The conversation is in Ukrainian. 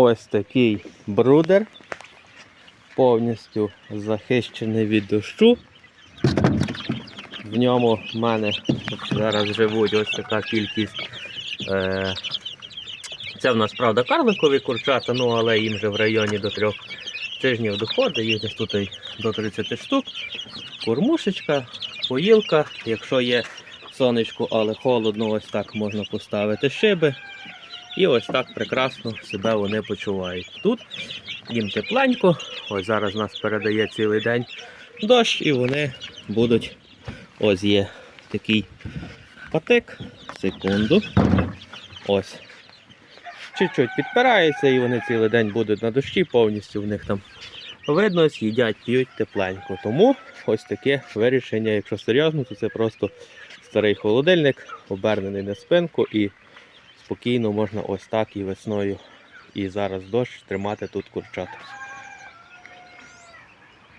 Ось такий брудер. Повністю захищений від дощу. В ньому в мене зараз живуть ось така кількість. Е, це в нас, правда, карликові курчата, ну але їм же в районі до трьох тижнів доходить, їх десь тут до 30 штук. Кормушечка, поїлка, якщо є сонечко, але холодно, ось так можна поставити шиби. І ось так прекрасно себе вони почувають. Тут їм тепленько, ось зараз нас передає цілий день дощ, і вони будуть. Ось є такий патик. Секунду. Ось. Чуть-чуть підпирається і вони цілий день будуть на дощі, повністю в них там видно, їдять, п'ють тепленько. Тому ось таке вирішення, якщо серйозно, то це просто старий холодильник, обернений на спинку і спокійно можна ось так і весною, і зараз дощ тримати тут курчат.